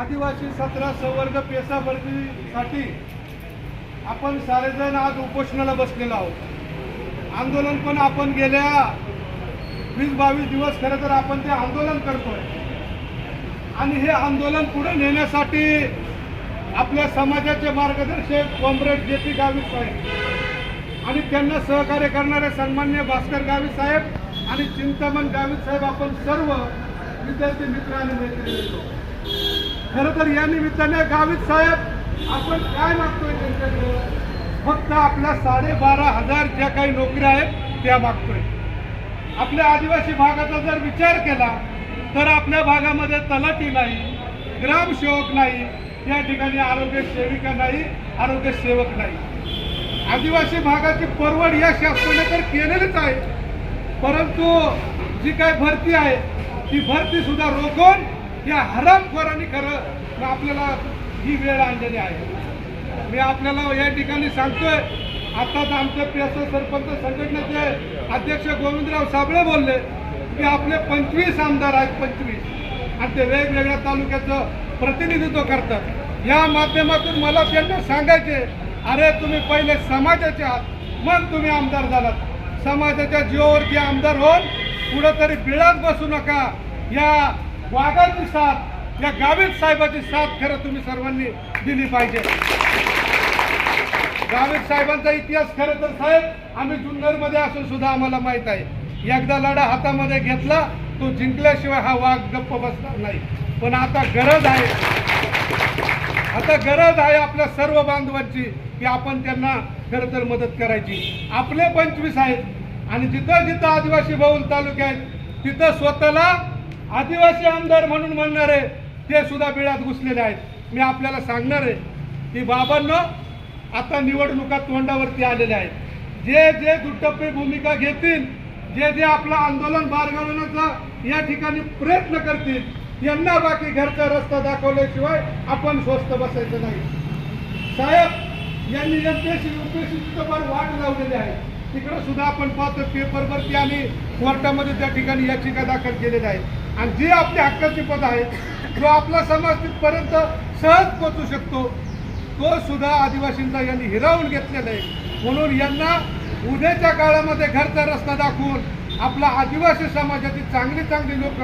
आदिवासी सतरा संवर्ग पेसा भरतीसाठी आपण सारेजण आज उपोषणाला बसलेलो आहोत. आंदोलन पण आपण गेल्या वीस बावीस दिवस खरं तर आपण ते आंदोलन करतोय. आणि हे आंदोलन पुढे नेण्यासाठी आपल्या समाजाचे मार्गदर्शक कॉम्रेड जे पी गावी साहेब आणि त्यांना सहकार्य करणारे सन्मान्य भास्कर गावी साहेब आणि चिंतामण गावी साहेब आपण सर्व विद्यार्थी मित्र आणि मैत्रिणी खरं तर या निमित्ताने गावित साहेब आपण काय मागतोय त्यांच्याकडे? फक्त आपल्या साडेबारा हजार ज्या काही नोकऱ्या आहेत त्या मागतोय. आपल्या आदिवासी भागाचा जर विचार केला तर आपल्या भागामध्ये तलाठी नाही ग्रामसेवक नाही या ठिकाणी आरोग्य सेविका नाही आरोग्य सेवक नाही. आदिवासी भागाची परवड या शासनाने तर केलेलीच आहे. परंतु जी काय भरती आहे ती भरती सुद्धा रोखून या हरामखोरांनी खरं आपल्याला ही वेळ आणलेली आहे. मी आपल्याला या ठिकाणी सांगतोय आताच आमचे पेसा सरपंच संघटनेचे अध्यक्ष गोविंदराव साबळे बोलले की आपले पंचवीस आमदार आहेत पंचवीस आणि ते वेगवेगळ्या तालुक्याचं प्रतिनिधित्व करतात. या माध्यमातून मला त्यांना सांगायचे अरे तुम्ही पहिले समाजाचे आहात मग तुम्ही आमदार झालात. समाजाच्या जीवावरती आमदार होऊन कुठंतरी बिळात बसू नका. या वाघांची साथ या गावित साहेबाची साथ खरं तुम्ही सर्वांनी दिली पाहिजे. गावित साहेबांचा इतिहास खरं तर साहेब आम्ही जुन्नरमध्ये असून सुद्धा आम्हाला माहीत आहे. एकदा लढा हातामध्ये घेतला तो जिंकल्याशिवाय हा वाघ गप्प बसणार नाही. पण आता गरज आहे. आता गरज आहे आपल्या सर्व बांधवांची की आपण त्यांना खरं तर मदत करायची. आपले पंचवीस आहेत. आणि जिथं जिथं आदिवासी बहुल तालुके आहेत तिथं स्वतःला आदिवासी आमदार म्हणून म्हणणारे ते सुद्धा बिळात घुसलेले आहेत. मी आपल्याला सांगणार आहे की बाबांना आता निवडणुका तोंडावरती आलेल्या आहेत. जे जे दुटप्पी भूमिका घेतील जे जे आपलं आंदोलन बारगवण्याचा या ठिकाणी प्रयत्न करतील यांना बाकी घरचा रस्ता दाखवल्याशिवाय आपण स्वस्त बसायचं नाही. साहेब यांनी एमपीएससी युपीएससी फार वाट लावलेली आहे. तिकडं सुद्धा आपण पाहतो पेपरवरती आणि कोर्टामध्ये त्या ठिकाणी याचिका दाखल केलेल्या आहेत. आणि जी आपल्या हक्काची पद आहे जो आपला समाज तिथपर्यंत सहज पोचू शकतो तो सुद्धा आदिवासींचा यांनी हिरावून घेतलेला आहे. म्हणून यांना उद्याच्या काळामध्ये घरचा रस्ता दाखवून आपला आदिवासी समाजातील चांगली चांगली लोक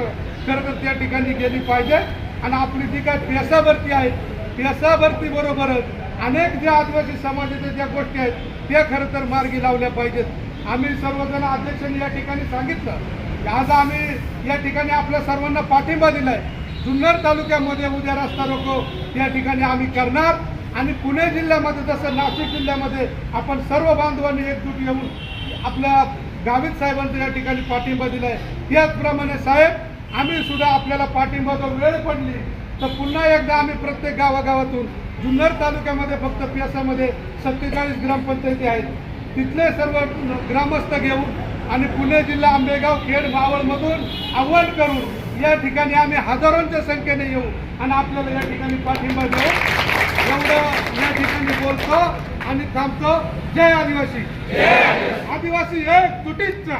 खरं तर त्या ठिकाणी गेली पाहिजे आणि आपली जी काय पेसाभरती आहे पेसाभरती बरोबरच अनेक ज्या आदिवासी समाजाच्या ज्या गोष्टी आहेत त्या खरं तर मार्गी लावल्या पाहिजेत. आम्ही सर्वजण अध्यक्षांनी या ठिकाणी सांगितलं की आज आम्ही या ठिकाणी आपल्या सर्वांना पाठिंबा दिलाय. जुन्नर तालुक्यामध्ये उद्या रस्ता रोको या ठिकाणी आम्ही करणार. आणि पुणे जिल्ह्यामध्ये जसं नाशिक जिल्ह्यामध्ये आपण सर्व बांधवांनी एकजूट येऊन आपल्या गावित साहेबांचा या ठिकाणी पाठिंबा दिलाय. त्याचप्रमाणे साहेब आम्ही सुद्धा आपल्याला पाठिंबा जर वेळ पडली तर पुन्हा एकदा आम्ही प्रत्येक गावागावातून जुन्नर तालुक्यामध्ये फक्त पियासामध्ये सत्तेचाळीस ग्रामपंचायती आहेत. तिथले सर्व ग्रामस्थ घेऊन आणि पुणे जिल्हा आंबेगाव खेड मावळमधून आव्हान करून या ठिकाणी आम्ही हजारोंच्या संख्येने येऊ आणि आपल्याला या ठिकाणी पाठिंबा देऊ. एवढं या ठिकाणी बोलतो आणि थांबतो. जय आदिवासी. आदिवासी एक तुटीचा.